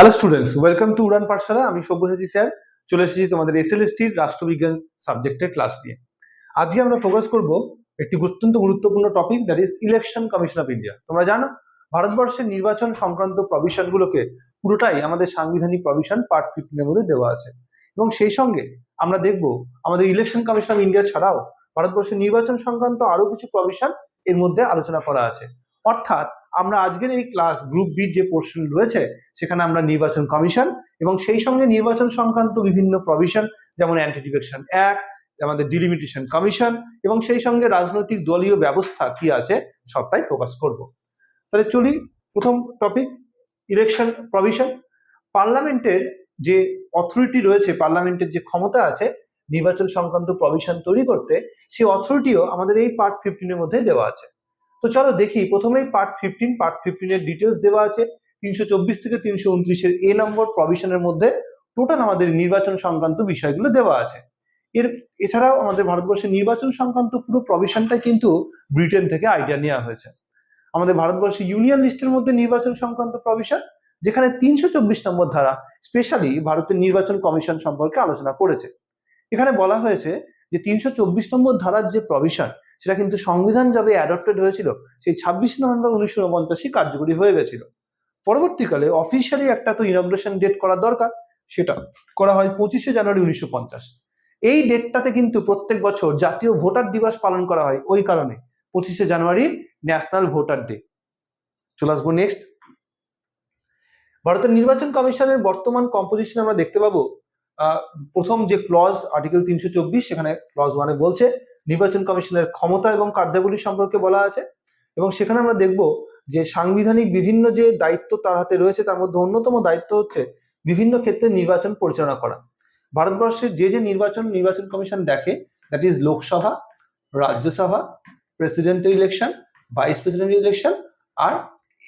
Hello students welcome to Udaan Pathshala আমি Sabyasachi sir. চলে এসেছি তোমাদের এসএলএসটির রাষ্ট্রবিজ্ঞান সাবজেক্টের ক্লাস নিয়ে। আজকে আমরা ফোকাস করব একটি অত্যন্ত গুরুত্বপূর্ণ topic that is election commission of India তোমরা জানো, ভারতবর্ষের নির্বাচন সংক্রান্ত প্রভিশনগুলোকে পুরোটাই আমাদের সাংবিধানিক প্রভিশন পার্ট ফিফটিনের মধ্যে দেওয়া আছে। এবং সেই সঙ্গে আমরা দেখব আমাদের ইলেকশন কমিশন অফ ইন্ডিয়া ছাড়াও ভারতবর্ষের নির্বাচন সংক্রান্ত আরও কিছু প্রভিশন এর মধ্যে আলোচনা করা আছে। অর্থাৎ আমরা আজকের এই ক্লাস গ্রুপ বি যে পোর্শন রয়েছে, সেখানে আমরা নির্বাচন কমিশন এবং সেই সঙ্গে নির্বাচন সংক্রান্ত বিভিন্ন প্রভিশন যেমন অ্যান্টি ডিফেকশন অ্যাক্ট আমাদের ডিলিমিটেশন কমিশন এবং সেই সঙ্গে রাজনৈতিক দলীয় ব্যবস্থা কি আছে, সবটাই ফোকাস করব। তাহলে চলি, প্রথম টপিক ইলেকশন প্রভিশন পার্লামেন্টের যে অথরিটি রয়েছে, পার্লামেন্টের যে ক্ষমতা আছে, নির্বাচন সংক্রান্ত প্রভিশন তৈরি করতে, সেই অথরিটিও আমাদের এই পার্ট ফিফটিনের মধ্যে দেওয়া আছে। তো চলো দেখি, প্রথমেই পার্ট ফিফটিন পার্ট ফিফটিনের ডিটেলস দেওয়া আছে। তিনশো চব্বিশ থেকে তিনশো উনত্রিশের এ নম্বর প্রভিশনের মধ্যে টোটাল আমাদের নির্বাচন সংক্রান্ত বিষয়গুলো দেওয়া আছে। এর, এছাড়াও আমাদের ভারতবর্ষের নির্বাচন সংক্রান্ত পুরো প্রভিশনটা কিন্তু ব্রিটেন থেকে আইডিয়া নেওয়া হয়েছে। আমাদের ভারতবর্ষের ইউনিয়ন লিস্টের মধ্যে নির্বাচন সংক্রান্ত প্রভিশন যেখানে তিনশো চব্বিশ নম্বর ধারা স্পেশালি ভারতের নির্বাচন কমিশন সম্পর্কে আলোচনা করেছে। এখানে বলা হয়েছে যে তিনশো চব্বিশ নম্বর ধারার যে প্রভিশন সেটা কিন্তু সংবিধান যবে অ্যাডপ্টেড হয়েছিল, সেই ছাব্বিশ নভেম্বর উনিশশো উনপঞ্চাশে কার্যকরী হয়ে গেছিল। পরবর্তীকালে অফিসিয়ালি একটা তো ইনগ্রেশন ডেট করা দরকার, সেটা করা হয় পঁচিশে জানুয়ারি উনিশশো পঞ্চাশ। এই ডেটটাতে কিন্তু প্রত্যেক বছর জাতীয় ভোটার দিবস পালন করা হয় ওই কারণে, পঁচিশে জানুয়ারি ন্যাশনাল ভোটার ডে চলে আসব নেক্সট ভারতের নির্বাচন কমিশনের বর্তমান কম্পোজিশন আমরা দেখতে পাবো প্রথম যে ক্লজ আর্টিকেল তিনশো চব্বিশ, সেখানে ক্লজ ওয়ানে বলছে নির্বাচন কমিশনের ক্ষমতা এবং কার্যাবলী সম্পর্কে বলা আছে। এবং সেখানে আমরা দেখব যে সাংবিধানিক বিভিন্ন যে দায়িত্ব তার হাতে রয়েছে, তার মধ্যে অন্যতম দায়িত্ব হচ্ছে বিভিন্ন ক্ষেত্রে নির্বাচন পরিচালনা করা। ভারতবর্ষের যে যে নির্বাচন নির্বাচন কমিশন দেখে দ্যাট ইজ লোকসভা, রাজ্যসভা প্রেসিডেন্টের ইলেকশন ভাইস প্রেসিডেন্ট ইলেকশন আর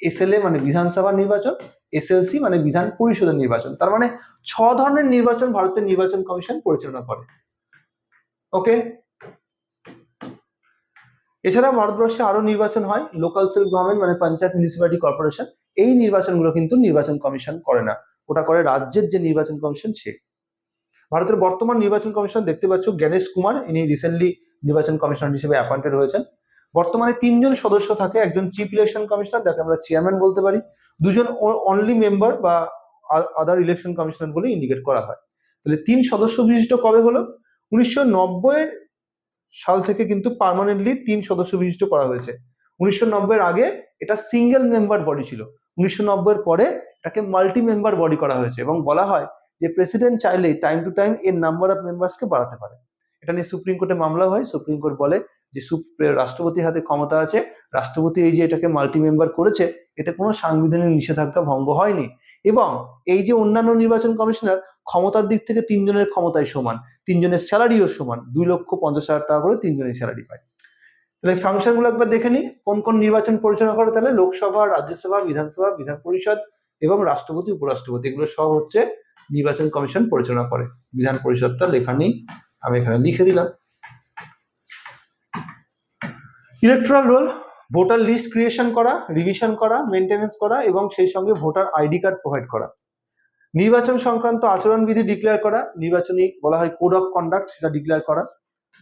এসএলএ মানে বিধানসভা নির্বাচন এসএলসি মানে বিধান পরিষদের নির্বাচন। তার মানে ছ ধরনের নির্বাচন ভারতের নির্বাচন কমিশন পরিচালনা করে। ওকে এছাড়া ভারতবর্ষে আরও নির্বাচন হয় লোকাল সেলফ গভর্নমেন্ট মানে পঞ্চায়েত মিউনিসিপ্যালিটি কর্পোরেশন এই নির্বাচনগুলো কিন্তু নির্বাচন কমিশন করে না। ওটা করে রাজ্যের যে নির্বাচন কমিশন সে। ভারতের বর্তমান নির্বাচন কমিশন দেখতে পাচ্ছ জ্ঞানেশ কুমার, ইনি রিসেন্টলি নির্বাচন কমিশনার হিসেবে অ্যাপয়েন্টেড হয়েছেন। বর্তমানে তিনজন সদস্য থাকে, একজন চিফ ইলেকশন কমিশনার যাকে আমরা চেয়ারম্যান বলতে পারি। দুজন অনলি মেম্বার বা আদার ইলেকশন কমিশনার বলে ইন্ডিকেট করা হয়। তাহলে তিন সদস্য বিশিষ্ট কবে হলো? উনিশশো নব্বই সাল থেকে কিন্তু পার্মানেন্টলি তিন সদস্য বিশিষ্ট করা হয়েছে। উনিশশো নব্বইয়ের আগে এটা সিঙ্গেল মেম্বার বডি ছিল। উনিশশো নব্বইয়ের পরে এটাকে মাল্টি মেম্বার বডি করা হয়েছে এবং বলা হয় যে প্রেসিডেন্ট চাইলেই টাইম টু টাইম এর নাম্বার অফ মেম্বার্সকে বাড়াতে পারে। এটা নিয়ে সুপ্রিম কোর্টে মামলা হয়। সুপ্রিম কোর্ট বলে যে রাষ্ট্রপতির হাতে ক্ষমতা আছে। রাষ্ট্রপতি এই যে এটাকে মাল্টি মেম্বার করেছে, এতে কোনো সাংবিধানিক নিষেধাজ্ঞা ভঙ্গ হয়নি। এবং এই যে অন্যান্য নির্বাচন কমিশনার ক্ষমতার দিক থেকে তিনজনের ক্ষমতায় সমান। তিনজনের স্যালারিও সমান। দুই লক্ষ পঞ্চাশ হাজার টাকা করে তিনজনের স্যালারি পায়। তাহলে ফাংশনগুলো একবার দেখে নিই। কোন কোন নির্বাচন পরিচালনা করে? তাহলে লোকসভা, রাজ্যসভা, বিধানসভা, বিধান পরিষদ এবং রাষ্ট্রপতি, উপরাষ্ট্রপতি। এগুলো সব হচ্ছে নির্বাচন কমিশন পরিচালনা করে। বিধান পরিষদটা লেখা নেই। আমি এখানে লিখে দিলাম। Electoral roll, voter list creation করা, রিভিশন করা মেনটেনেন্স করা এবং সেই সঙ্গে ভোটার আইডি কার্ড প্রোভাইড করা। নির্বাচন সংক্রান্ত আচরণবিধি ডিক্লেয়ার করা, নির্বাচনী বলা হয় কোড অফ কন্ডাক্ট সেটা ডিক্লেয়ার করা।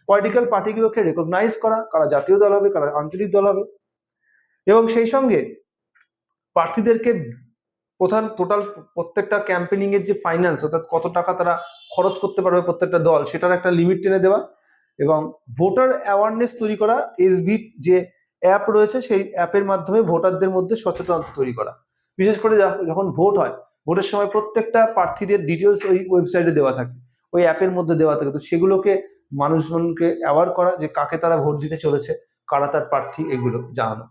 পলিটিক্যাল পার্টিগুলোকে রেকগনাইজ করা, কারা জাতীয় দল হবে, কারা আঞ্চলিক দল হবে। এবং সেই সঙ্গে প্রার্থীদেরকে প্রধান টোটাল প্রত্যেকটা ক্যাম্পেনিং এর যে ফাইন্যান্স অর্থাৎ কত টাকা তারা খরচ করতে পারবে প্রত্যেকটা দল, সেটার একটা লিমিট টেনে দেওয়া। এবং ভোটার অ্যাওয়ারনেস তৈরি করা এসভি যে অ্যাপ রয়েছে, সেই অ্যাপের মাধ্যমে ভোটারদের মধ্যে সচেতনতা তৈরি করা। বিশেষ করে যখ- যখন ভোট হয় ভোটের সময় প্রত্যেকটা প্রার্থীদের ডিটেলস ওই ওয়েবসাইটে দেওয়া থাকে, ওই অ্যাপের মধ্যে দেওয়া থাকে। তো সেগুলোকে মানুষজনকে অ্যাওয়ার করা যে কাকে তারা ভোট দিতে চলেছে, কারা তার প্রার্থী এগুলো জানানো।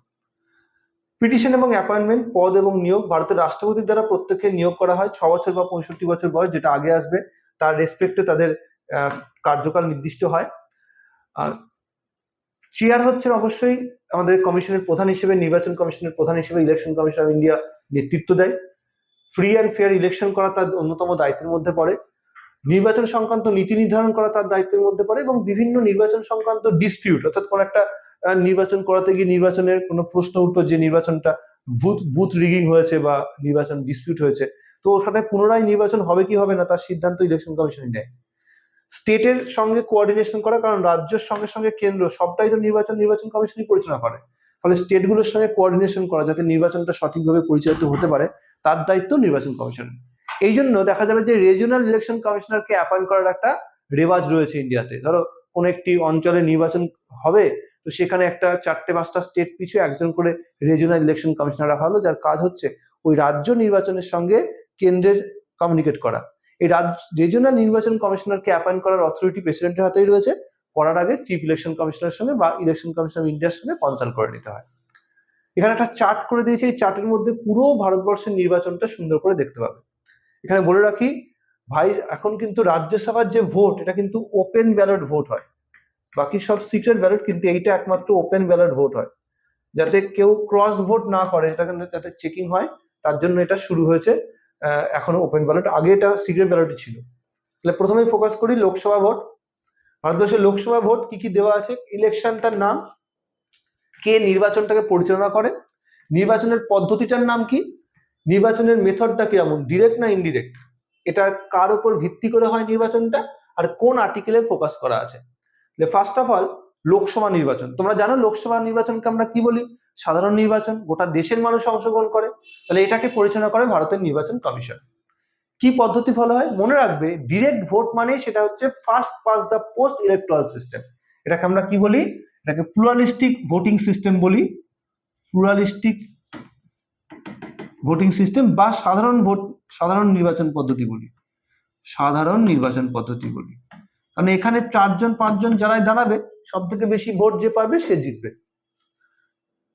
পিটিশন এবং অ্যাপয়েন্টমেন্ট পদ এবং নিয়োগ ভারতের রাষ্ট্রপতির দ্বারা প্রত্যেককে নিয়োগ করা হয়। ছ বছর বা পঁয়ষট্টি বছর বয়স যেটা আগে আসবে, তার রেসপেক্টে তাদের কার্যকাল নির্দিষ্ট হয়। চেয়ার হচ্ছেন অবশ্যই আমাদের কমিশনের প্রধান হিসেবে, নির্বাচন কমিশনের প্রধান হিসেবে ইলেকশন কমিশন অফ ইন্ডিয়া নেতৃত্ব দেয়। ফ্রি অ্যান্ড ফেয়ার ইলেকশন করা তার অন্যতম দায়িত্বের মধ্যে পড়ে। নির্বাচন সংক্রান্ত নীতি নির্ধারণ করা তার দায়িত্বের মধ্যে পড়ে এবং বিভিন্ন নির্বাচন সংক্রান্ত ডিসপিউট অর্থাৎ কোন একটা নির্বাচন করাতে গিয়ে নির্বাচনের কোনো প্রশ্ন উঠল যে নির্বাচনটা বুথ বুথ রিগিং হয়েছে বা নির্বাচন ডিসপিউট হয়েছে। তো ওখানে পুনরায় নির্বাচন হবে কি হবে না তার সিদ্ধান্ত ইলেকশন কমিশনই নেয়। স্টেটের সঙ্গে কোঅর্ডিনেশন করা, কারণ রাজ্যের সঙ্গে সঙ্গে কেন্দ্র, সবটাই তো নির্বাচন নির্বাচন কমিশনই পরিচালনা করে। ফলে স্টেটগুলোর সঙ্গে কোঅর্ডিনেশন করা যাতে নির্বাচনটা সঠিকভাবে পরিচালিত হতে পারে, তার দায়িত্ব নির্বাচন কমিশন এই জন্য দেখা যাবে যে রিজিওনাল ইলেকশন কমিশনারকে অ্যাপয়েন্ট করার একটা রেওয়াজ রয়েছে ইন্ডিয়াতে। ধরো, কোন একটি অঞ্চলে নির্বাচন হবে, তো সেখানে একটা চারটে পাঁচটা স্টেট পিছু একজন করে রিজিওনাল ইলেকশন কমিশনার রাখা হলো যার কাজ হচ্ছে ওই রাজ্য নির্বাচনের সঙ্গে কেন্দ্রের কমিউনিকেট করা। এই রাজ্য রিজিওনাল নির্বাচন কমিশনারকে অ্যাপয়েন্ট করার অথরিটি প্রেসিডেন্টের হাতেই রয়েছে করার আগে চিফ ইলেকশন কমিশনারের সঙ্গে বা ইলেকশন কমিশন অফ ইন্ডিয়ার সঙ্গে কনসাল্ট করে নিতে হয়। এখানে একটা চার্ট করে দিয়েছে, এই চার্টের মধ্যে পুরো ভারতবর্ষের নির্বাচনটা সুন্দর করে দেখতে পাবে। এখানে বলে রাখি, ভাই, এখন কিন্তু রাজ্যসভার যে ভোট এটা কিন্তু ওপেন ব্যালট ভোট হয়। বাকি সব সিক্রেট ব্যালট কিন্তু এইটা একমাত্র ওপেন ব্যালট ভোট হয়। যাতে কেউ ক্রস ভোট না করে, এটা কিন্তু যাতে চেকিং হয়, তার জন্য এটা শুরু হয়েছে এখনও ওপেন ব্যালট আগে এটা সিক্রেট ব্যালটই ছিল। তাহলে প্রথমেই ফোকাস করি লোকসভা ভোট ভারতবর্ষের লোকসভা ভোট কি কি দেওয়া আছে? ইলেকশনটার নাম? কে নির্বাচনটাকে পরিচালনা করে? নির্বাচনের পদ্ধতিটার নাম কি? নির্বাচনের মেথডটা কীরকম? ডিরেক্ট না ইনডিরেক্ট এটা কার উপর ভিত্তি করে হয় নির্বাচনটা? আর কোন আর্টিকেলে ফোকাস করা আছে? ফার্স্ট অফ অল লোকসভা নির্বাচন। তোমরা জানো লোকসভা নির্বাচনকে আমরা কি বলি? সাধারণ নির্বাচন। গোটা দেশের মানুষ অংশগ্রহণ করে। তাহলে এটাকে পরিচালনা করে ভারতের নির্বাচন কমিশন। কি পদ্ধতি ফলো হয়? মনে রাখবে ডিরেক্ট ভোট মানে সেটা হচ্ছে first past the post electoral system এটাকে আমরা কি বলি? এটাকে প্লুরালিস্টিক ভোটিং সিস্টেম বলি। প্লুরালিস্টিক ভোটিং সিস্টেম বা সাধারণ ভোট সাধারণ নির্বাচন পদ্ধতি বলি। সাধারণ নির্বাচন পদ্ধতি বলি। কারণ এখানে চারজন, পাঁচজন যারাই দাঁড়াবে সব থেকে বেশি ভোট যে পাবে সে জিতবে।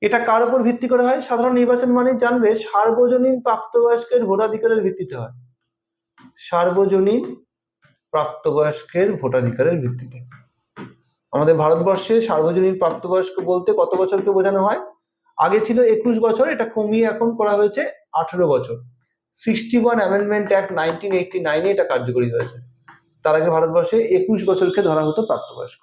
এটা কার উপর ভিত্তি করে হয়? সাধারণ নির্বাচন মানে জানবে সার্বজনীন প্রাপ্তবয়স্কের ভোটাধিকারের ভিত্তিতে হয়। সার্বজনীন প্রাপ্তবয়স্কের ভোটাধিকারের ভিত্তিতে। আমাদের ভারতবর্ষে সার্বজনীন প্রাপ্তবয়স্ক বলতে কত বছরকে বোঝানো হয়? আগে ছিল একুশ বছর, এটা কমিয়ে এখন করা হয়েছে আঠেরো বছর। Sixty one amendment act nineteen eighty নাইনে এটা কার্যকরী হয়েছে। তার আগে ভারতবর্ষে একুশ বছরকে ধরা হতো প্রাপ্তবয়স্ক।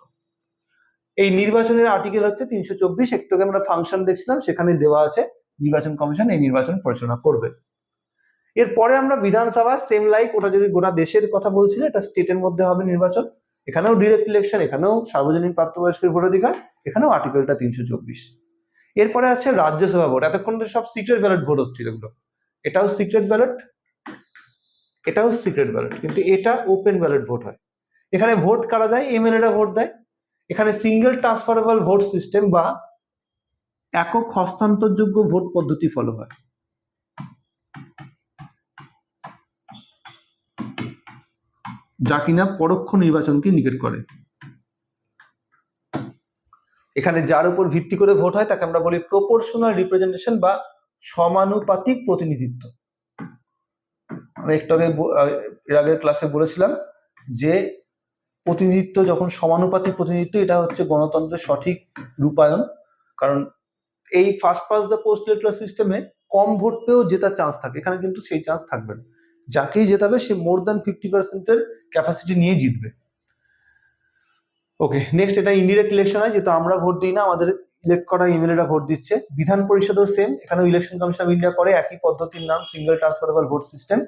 এই নির্বাচনের আর্টিকেল হচ্ছে তিনশো চব্বিশ, একটু আমরা ফাংশন দেখছিলাম, সেখানে দেওয়া আছে, নির্বাচন কমিশন এই নির্বাচন পরিচালনা করবে। এরপরে আমরা বিধানসভা সেম লাইক ওটা যদি গোটা দেশের কথা বলছিল, এটা স্টেটের মধ্যে হবে নির্বাচন। এখানেও ডিরেক্ট ইলেকশন এখানেও সার্বজনীন প্রাপ্তবয়স্কের ভোটাধিকার, এখানেও আর্টিকেলটা তিনশো চব্বিশ। এরপরে আছে রাজ্যসভা ভোট এতক্ষণ তো সব সিক্রেট ব্যালট ভোট হচ্ছিল এগুলো। এটাও সিক্রেট ব্যালট এটাও সিক্রেট ব্যালট কিন্তু এটা ওপেন ব্যালট ভোট হয়। এখানে ভোট কারা দেয়? এমএলএরা ভোট দেয়। এখানে সিঙ্গেল ট্রান্সফারেবল ভোট সিস্টেম বা একক হস্তান্তরযোগ্য ভোট পদ্ধতি ফলো হয়। যা কিনা পরোক্ষ নির্বাচনকে নিকেট করে। এখানে যার উপর ভিত্তি করে ভোট হয় তাকে আমরা বলি প্রপোর্শনাল রিপ্রেজেন্টেশন বা সমানুপাতিক প্রতিনিধিত্ব। আমি একটু আগে এর আগের ক্লাসে বলেছিলাম যে প্রতিনিধিত্ব যখন সমানুপাতিক প্রতিনিধিত্ব, এটা হচ্ছে গণতন্ত্রের সঠিক রূপায়ণ। কারণ এই first past the post electoral সিস্টেমে কম ভোট পেয়েও জেতার চান্স থাকে। এখানে কিন্তু সেই চান্স থাকবে না। যাকেই জেতাবে সে মোর দ্যান ফিফটি পার্সেন্টের ক্যাপাসিটি নিয়ে জিতবে। ওকে নেক্সট এটা ইনডিরেক্ট ইলেকশন হয়, যেহেতু আমরা ভোট দিই না, আমাদের ইলেক্ট করা এমএলএরা ভোট দিচ্ছে। বিধান পরিষদও সেম এখানেও ইলেকশন কমিশন অফ ইন্ডিয়া করে, একই পদ্ধতির নাম সিঙ্গেল ট্রান্সফারেবল ভোট সিস্টেম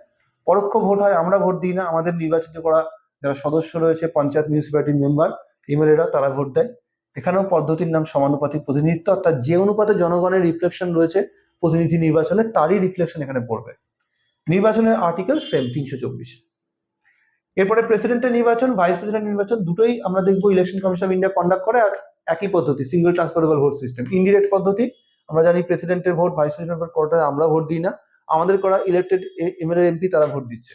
পরোক্ষ ভোট হয়, আমরা ভোট দিই না, আমাদের নির্বাচিত করা যারা সদস্য রয়েছে, পঞ্চায়েত মিউনিসিপ্যালিটির মেম্বার এমএলএরা তারা ভোট দেয়। এখানেও পদ্ধতির নাম সমানুপাতিক প্রতিনিধিত্ব, অর্থাৎ যে অনুপাতে জনগণের রিফ্লেকশন রয়েছে প্রতিনিধি নির্বাচনে, তারই রিফ্লেকশন এখানে পড়বে। নির্বাচনের আর্টিকেল সেম তিনশো চব্বিশ। এরপরে প্রেসিডেন্টের নির্বাচন ভাইস প্রেসিডেন্ট নির্বাচন, দুটোই আমরা দেখব election commission of India conduct করে আর একই পদ্ধতি single transferable vote system indirect পদ্ধতি। আমরা জানি প্রেসিডেন্টের ভোট ভাইস প্রেসিডেন্ট ভোট কোনটা আমরা ভোট দিই না। আমাদের করা ইলেক্টেড এমএলএ এমপি তারা ভোট দিচ্ছে।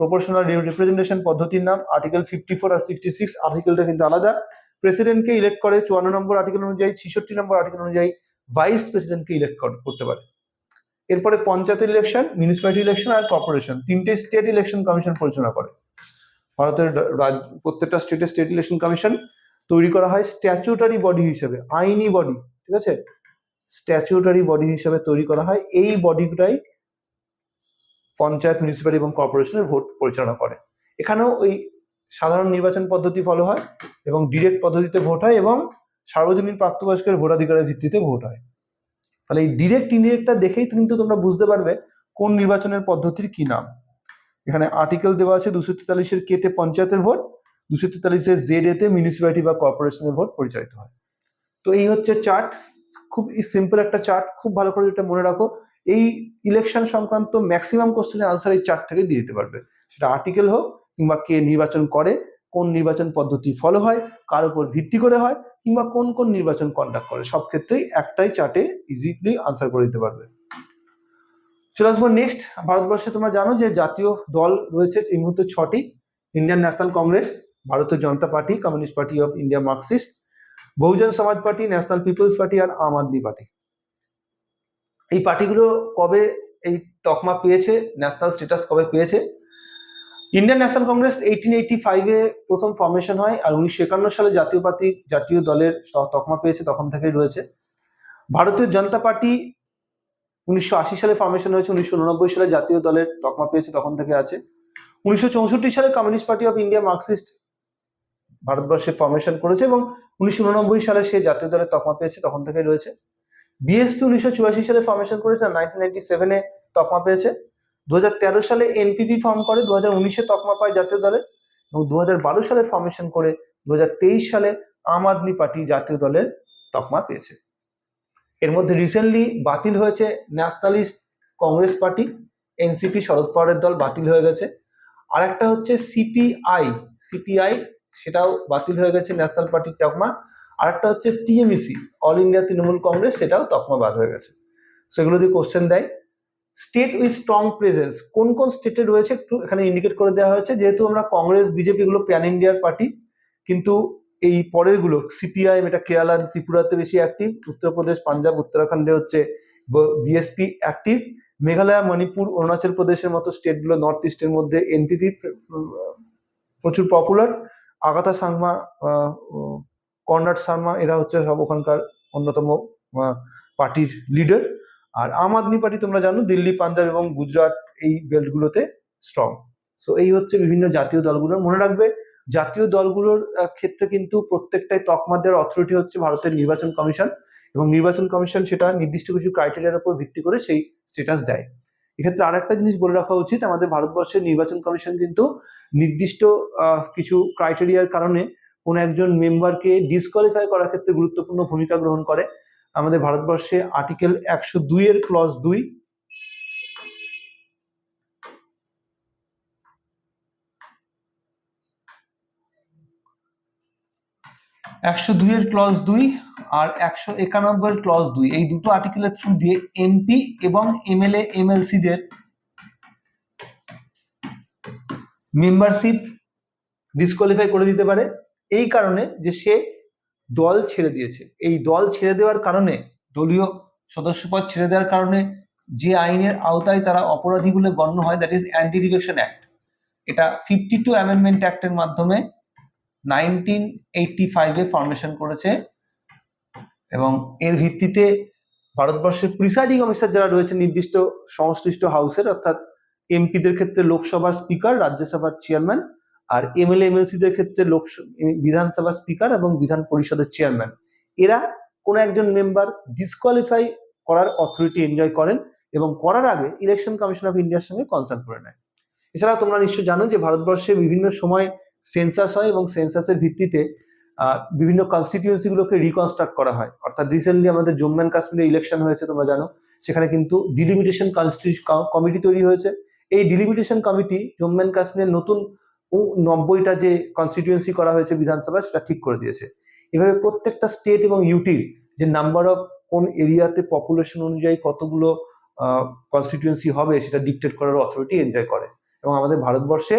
প্রপোর্শনাল রিপ্রেজেন্টেশন পদ্ধতির নাম আর্টিকেল ফিফটি ফোর আর সিক্সটি সিক্স আর্টিকেলটা কিন্তু আলাদা। প্রেসিডেন্টকে ইলেক্ট করে চুয়ান্ন নম্বর আর্টিকেল অনুযায়ী, ছিষট্টি নম্বর আর্টিকেল অনুযায়ী ভাইস প্রেসিডেন্টকে ইলেক্ট করতে পারে। এরপরে পঞ্চায়েত ইলেকশন মিউনিসিপ্যালিটি ইলেকশন আর কর্পোরেশন তিনটে স্টেট ইলেকশন কমিশন পরিচালনা করে। ভারতের প্রত্যেকটা স্টেটে স্টেট ইলেকশন কমিশন তৈরি করা হয় স্ট্যাচুটারি বডি হিসেবে, আইনি বডি ঠিক আছে? স্ট্যাচুটারি বডি হিসেবে তৈরি করা হয়। এই বডিটাই পঞ্চায়েত মিউনিসিপ্যালিটি এবং কর্পোরেশনের ভোট পরিচালনা করে। এখানেও ওই সাধারণ নির্বাচন পদ্ধতি ফলো হয় এবং ডিরেক্ট পদ্ধতিতে ভোট হয় এবং সার্বজনীন প্রাপ্তবয়স্কের ভোটাধিকারের ভিত্তিতে ভোট হয়। তাহলে এই ডিরেক্ট ইনডিরেক্টটা দেখেই কিন্তু তোমরা বুঝতে পারবে কোন নির্বাচনের পদ্ধতির কি নাম। এখানে আর্টিকেল দেওয়া আছে দুশো তেতাল্লিশের কে তে পঞ্চায়েতের ভোট, দুশো তেতাল্লিশের জেড এতে মিউনিসিপ্যালিটি বা কর্পোরেশনের ভোট পরিচালিত হয়। তো এই হচ্ছে চার্ট খুব সিম্পল একটা চার্ট খুব ভালো করে এটা মনে রাখো, এই ইলেকশন সংক্রান্ত ম্যাক্সিমাম কোশ্চেনের আনসার এই চার্ট থেকে দিয়ে দিতে পারবে। সেটা আর্টিকেল হোক কিংবা কে নির্বাচন করে কোন নির্বাচন পদ্ধতি ফলো হয়, কার উপর ভিত্তি করে হয়, কিংবা কোন কোন নির্বাচন কন্ডাক্ট করে, সব ক্ষেত্রেই একটাই চার্টে ইজিলি আনসার করে দিতে পারবে। চলে আসব নেক্সট ভারতবর্ষে তোমরা জানো যে জাতীয় দল রয়েছে এই মুহূর্তে ছটি Indian National Congress Bharatiya Janata Party Communist Party of India Marxist Bahujan Samaj Party National People's Party R Aam Aadmi Party. এই পার্টিগুলো কবে এই তকমা পেয়েছে ন্যাশনাল স্ট্যাটাস কবে পেয়েছে Indian National Congress eighteen eighty ফাইভে প্রথম ফর্মেশন হয় আর উনিশশো একান্ন সালে জাতীয় পার্টি, জাতীয় দলের তকমা পেয়েছে তখন থেকেই রয়েছে। ভারতীয় জনতা পার্টি উনিশশো আশি সালে ফর্মেশন হয়েছে, উনিশশো উননব্বই সালে জাতীয় দলের তকমা পেয়েছে তখন থেকে আছে। উনিশশো চৌষট্টি সালে Communist Party of India Marxist ভারতবর্ষে ফর্মেশন করেছে এবং উনিশশো উননব্বই সালে সে জাতীয় দলের তকমা পেয়েছে তখন থেকে রয়েছে। বিএসপি উনিশশো চুরাশি সালে ফর্মেশন করেছে নাইনটিন নাইনটি সেভেনে তকমা পেয়েছে। দু সালে এনপিপি ফর্ম করে দু হাজার উনিশে তকমা পায় জাতীয় দলের এবং দু হাজার বারো সালে ফর্মেশন করে দু সালে আম আদমি পার্টি জাতীয় দলের তকমা পেয়েছে। এর মধ্যে রিসেন্টলি বাতিল হয়েছে Nationalist Congress Party NCP Sharad পাওয়ারের দল বাতিল হয়ে গেছে। আর একটা হচ্ছে সিপিআই সিপিআই সেটাও বাতিল হয়ে গেছে ন্যাশনাল পার্টির তকমা। আর একটা হচ্ছে TMC All India Trinamool Congress সেটাও তকমা বাদ হয়ে গেছে। সেগুলো দিয়ে কোশ্চেন দেয়। স্টেট উইথ স্ট্রং প্রেজেন্স কোন কোন স্টেটে রয়েছে একটু এখানে ইন্ডিকেট করে দেওয়া হয়েছে। যেহেতু আমরা কংগ্রেস বিজেপি গুলো প্যান ইন্ডিয়ার পার্টি কিন্তু এই পরেরগুলো সিপিআইএম এটা কেরালা ত্রিপুরাতে বেশি অ্যাক্টিভ উত্তরপ্রদেশ, পাঞ্জাব, উত্তরাখণ্ডে হচ্ছে বিএসপি অ্যাক্টিভ মেঘালয়, মণিপুর, অরুণাচল প্রদেশের মতো স্টেটগুলো নর্থ ইস্টের মধ্যে এনপিপি প্রচুর পপুলার আগাতা সাংমা কর্নাট শর্মা এরা হচ্ছে সব ওখানকার অন্যতম পার্টির লিডার আর আম আদমি পার্টি তোমরা জানো, দিল্লি, পাঞ্জাব এবং গুজরাট এই বেল্টগুলোতে স্ট্রং সো এই হচ্ছে বিভিন্ন জাতীয় দলগুলোর। মনে রাখবে, জাতীয় দলগুলোর ক্ষেত্রে কিন্তু প্রত্যেকটাই তকমা দেওয়ার অথরিটি হচ্ছে ভারতের নির্বাচন কমিশন এবং নির্বাচন কমিশন সেটা নির্দিষ্ট কিছু ক্রাইটেরিয়ার উপর ভিত্তি করে সেই স্টেটাস দেয়। এক্ষেত্রে আর একটা জিনিস বলে রাখা উচিত, আমাদের ভারতবর্ষের নির্বাচন কমিশন কিন্তু নির্দিষ্ট কিছু ক্রাইটেরিয়ার কারণে কোনো একজন মেম্বারকে ডিসকোয়ালিফাই করার ক্ষেত্রে গুরুত্বপূর্ণ ভূমিকা গ্রহণ করে। আমাদের ভারতবর্ষে আর্টিকেল একশো দুই এর ক্লজ দুই। একশো দুই এর ক্লজ দুই আর একশো একানব্বই ক্লজ দুই। এই দুটো আর্টিকেলের থ্রু দিয়ে এমপি এবং এমএলএ এমএলসি দের মেম্বারশিপ ডিসকোয়ালিফাই করে দিতে পারে। এই কারণে যে সে দল ছেড়ে দিয়েছে। এই দল ছেড়ে দেওয়ার কারণে, দলীয় সদস্যপদ ছেড়ে দেওয়ার কারণে যে আইনের আওতায় তারা অপরাধী বলে গণ্য হয় that is anti defection act এটা ফিফটি টু অ্যামেন্ডমেন্ট অ্যাক্টের মাধ্যমে নাইনটিন এইটটি ফাইভে ফর্মেশন করেছে এবং এর ভিত্তিতে ভারতবর্ষের প্রিসাইডিং অফিসার যারা রয়েছে, নির্দিষ্ট সংশ্লিষ্ট হাউসের অর্থাৎ এমপিদের ক্ষেত্রে লোকসভার স্পিকার রাজ্যসভার চেয়ারম্যান আর এমএলএ এমএলসিদের ক্ষেত্রে লোক বিধানসভা স্পিকার এবং বিধান পরিষদের চেয়ারম্যান। এরা কোনো একজন মেম্বার ডিসকোয়ালিফাই করার অথরিটি এনজয় করেন এবং করার আগে ইলেকশন কমিশন অফ ইন্ডিয়ার সঙ্গে কনসাল্ট করে নেয়। এছাড়াও তোমরা নিশ্চয় জানো যে ভারতবর্ষে বিভিন্ন সময় সেন্সাস হয় এবং সেন্সাসের ভিত্তিতে বিভিন্ন কনস্টিটিউয়েন্সি গুলোকে রিকনস্ট্রাক্ট করা হয়। অর্থাৎ রিসেন্টলি আমাদের জম্মু অ্যান্ড কাশ্মীরে ইলেকশন হয়েছে, তোমরা জানো। সেখানে কিন্তু ডিলিমিটেশন কমিটি তৈরি হয়েছে। এই ডিলিমিটেশন কমিটি জম্মু অ্যান্ড কাশ্মীরের নতুন নব্বইটা যে কনস্টিটিউয়েন্সি করা হয়েছে বিধানসভা, সেটা ঠিক করে দিয়েছে। এভাবে প্রত্যেকটা স্টেট এবং ইউটির যে নাম্বার অফ কোন এরিয়াতে পপুলেশন অনুযায়ী কতগুলো কনস্টিটিউয়েন্সি হবে, সেটা ডিকটেট করার অথরিটি এনজয় করে। এবং আমাদের ভারতবর্ষে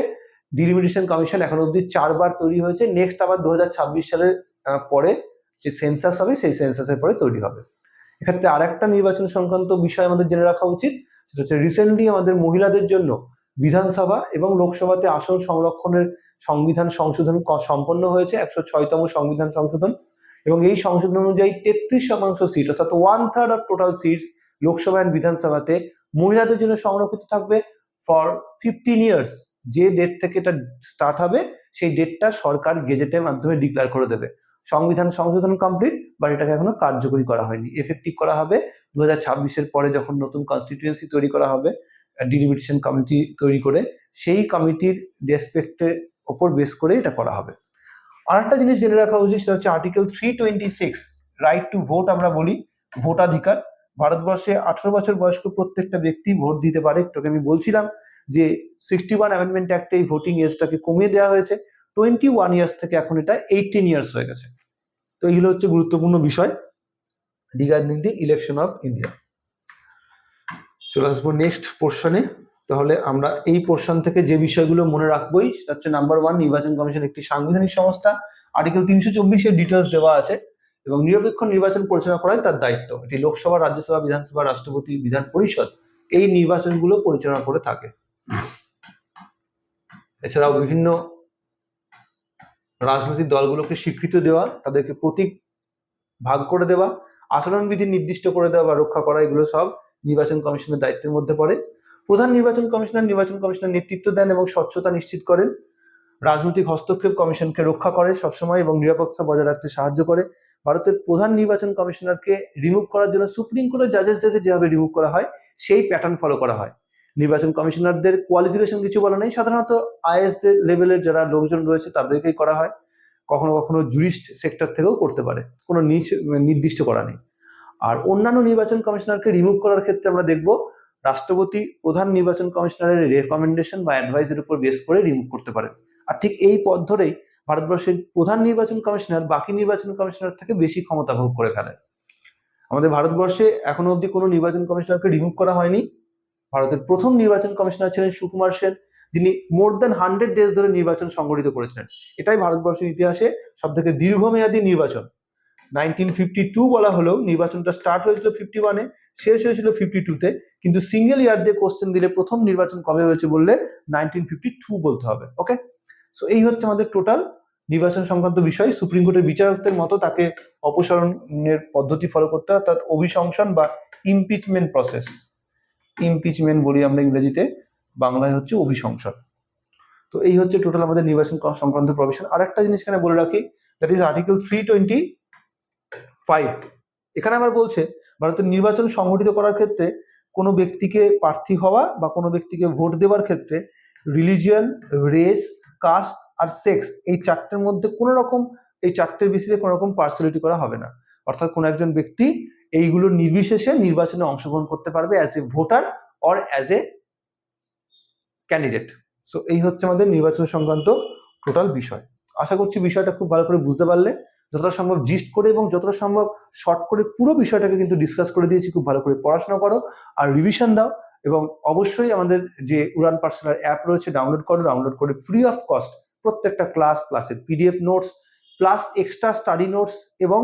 ডিলিমিটেশন কমিশন এখন অবধি চারবার তৈরি হয়েছে। নেক্সট আবার দু হাজার ছাব্বিশ সালের পরে যে সেন্সাস হবে, সেই সেন্সাসের পরে তৈরি হবে। এক্ষেত্রে আরেকটা নির্বাচন সংক্রান্ত বিষয় আমাদের জেনে রাখা উচিত, সেটা হচ্ছে রিসেন্টলি আমাদের মহিলাদের জন্য বিধানসভা এবং লোকসভাতে আসন সংরক্ষণের সংবিধান সংশোধন সম্পন্ন হয়েছে, একশো ছয়তম সংবিধান সংশোধন। এবং এই সংশোধন অনুযায়ী তেত্রিশ শতাংশ সিট অর্থাৎ one third of total seats Lok Sabha and বিধানসভাতে মহিলাদের জন্য সংরক্ষিত থাকবে ফর ফিফটিন ইয়ার্স যে ডেট থেকে এটা স্টার্ট হবে, সেই ডেটটা সরকার গেজেটের মাধ্যমে ডিক্লেয়ার করে দেবে। সংবিধান সংশোধন কমপ্লিট বাট এটাকে এখনও কার্যকরী করা হয়নি। এফেক্টিভ করা হবে দু হাজার ছাব্বিশের পরে যখন নতুন কনস্টিটিউয়েন্সি তৈরি করা হবে। ডিলিমিটেশন কমিটি তৈরি করে সেই কমিটির রেসপেক্টের ওপর বেস করে এটা করা হবে। আর একটা জিনিস জেনে রাখা উচিত সেটা হচ্ছে article three twenty six right to vote আমরা বলি, ভোটাধিকার। ভারতবর্ষে আঠারো বছর বয়স্ক প্রত্যেকটা ব্যক্তি ভোট দিতে পারে। তোকে আমি বলছিলাম যে সিক্সটি ওয়ান অ্যামেন্ডমেন্ট অ্যাক্টে এই ভোটিং এজটাকে কমিয়ে দেওয়া হয়েছে। টোয়েন্টি ওয়ান ইয়ার্স থেকে এখন এটা এইটিন ইয়ার্স হয়ে গেছে। তো এইগুলো হচ্ছে গুরুত্বপূর্ণ বিষয়। Regarding the election of India চলে আসব নেক্সট পোর্শনে তাহলে আমরা এই পোর্শন থেকে যে বিষয়গুলো মনে রাখবোই, সেটা হচ্ছে নাম্বার ওয়ান নির্বাচন কমিশন একটি সাংবিধানিক সংস্থা। আর্টিকেল তিনশো চব্বিশের ডিটেলস দেওয়া আছে এবং নিরপেক্ষ নির্বাচন পরিচালনা করাই তার দায়িত্ব। এটি লোকসভা, রাজ্যসভা, বিধানসভা, রাষ্ট্রপতি, বিধান পরিষদ এই নির্বাচনগুলো পরিচালনা করে থাকে। এছাড়াও বিভিন্ন রাজনৈতিক দলগুলোকে স্বীকৃতি দেওয়া, তাদেরকে প্রতীক ভাগ করে দেওয়া, আচরণবিধি নির্দিষ্ট করে দেওয়া বা রক্ষা করা, এগুলো সব নির্বাচন কমিশনের দায়িত্বের মধ্যে পড়ে। প্রধান নির্বাচন কমিশনার নির্বাচন কমিশনের নেতৃত্ব দেন এবং স্বচ্ছতা নিশ্চিত করেন। রাজনৈতিক হস্তক্ষেপ কমিশনকে রক্ষা করে সবসময় এবং নিরাপত্তা বজায় রাখতে সাহায্য করে। ভারতের প্রধান নির্বাচন কমিশনারকে রিমুভ করার জন্য সুপ্রিম কোর্টের জাজেসদেরকে যেভাবে রিমুভ করা হয়, সেই প্যাটার্ন ফলো করা হয়। নির্বাচন কমিশনারদের কোয়ালিফিকেশন কিছু বলা নেই। সাধারণত আইএস লেভেলের যারা লোকজন রয়েছে, তাদেরকেই করা হয়। কখনো কখনো জুরিস্ট সেক্টর থেকেও করতে পারে। কোনো নির্দিষ্ট করা নেই। আর অন্যান্য নির্বাচন কমিশনারকে রিমুভ করার ক্ষেত্রে আমরা দেখব রাষ্ট্রপতি, প্রধান নির্বাচন কমিশনারের রেকমেন্ডেশন বা অ্যাডভাইসের উপর বেস করে রিমুভ করতে পারেন। আর ঠিক এই পথ ধরেই ভারতবর্ষের প্রধান নির্বাচন কমিশনার বাকি নির্বাচন কমিশনার থেকে বেশি ক্ষমতা ভোগ করে ফেলেন। আমাদের ভারতবর্ষে এখনও অবধি কোনো নির্বাচন কমিশনারকে রিমুভ করা হয়নি। ভারতের প্রথম নির্বাচন কমিশনার ছিলেন সুকুমার সেন, যিনি মোর দেন হান্ড্রেড ডেজ ধরে নির্বাচন সংগঠিত করেছিলেন। এটাই ভারতবর্ষের ইতিহাসে সব থেকে দীর্ঘমেয়াদী নির্বাচন। নাইনটিন ফিফটি টু বলা হলেও নির্বাচনটা স্টার্ট হয়েছিল ফিফটি ওয়ানে শেষ হয়েছিল ফিফটি টুতে কিন্তু সিঙ্গেল ইয়ার দিয়ে কোশ্চেন দিলে প্রথম নির্বাচন কবে হয়েছে বললে নাইনটিন ফিফটি টু বলতে হবে ওকে সো এই হচ্ছে আমাদের টোটাল নির্বাচন সংক্রান্ত বিষয়। সুপ্রিম কোর্টের বিচারকদের মতো তাকে অপসারণের পদ্ধতি ফলো করতে হয়, অর্থাৎ অভিশংসন বা ইমপিচমেন্ট প্রসেস ইমপিচমেন্ট বলি আমরা ইংরেজিতে, বাংলায় হচ্ছে অভিশংসন। তো, এই হচ্ছে টোটাল আমাদের নির্বাচন সংক্রান্ত প্রভিশন আর একটা জিনিস এখানে বলে রাখি that is article three twenty five এখানে আমার বলছে, ভারতের নির্বাচন সংগঠিত করার ক্ষেত্রে কোনো ব্যক্তিকে প্রার্থী হওয়া বা কোনো ব্যক্তিকে ভোট দেওয়ার ক্ষেত্রে রিলিজিয়ন রেস কাস্ট আর সেক্স এই চারটের মধ্যে কোনো রকম, এই চারটের বেসিসে কোনো রকম পার্সিয়ালিটি করা হবে না। অর্থাৎ কোনো একজন ব্যক্তি এইগুলো নির্বিশেষে নির্বাচনে অংশগ্রহণ করতে পারবে as a voter or as a candidate so এই হচ্ছে আমাদের নির্বাচন সংক্রান্ত টোটাল বিষয়। আশা করছি বিষয়টা খুব ভালো করে বুঝতে পারলে। যতটা সম্ভব জিস্ট করে এবং যতটা সম্ভব শর্ট করে পুরো বিষয়টাকে কিন্তু ডিসকাস করে দিয়েছি, খুব ভালো করে পড়াশোনা করো আর রিভিশন দাও এবং অবশ্যই আমাদের যে উড়ান পার্সোনাল অ্যাপ রয়েছে ডাউনলোড করো ডাউনলোড করে ফ্রি অফ কস্ট প্রত্যেকটা ক্লাস ক্লাসের PDF notes plus extra study notes এবং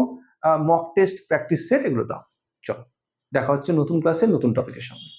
মক টেস্ট প্র্যাকটিস সেট এগুলো দাও। চলো, দেখা হচ্ছে নতুন ক্লাসে নতুন টপিকের সঙ্গে।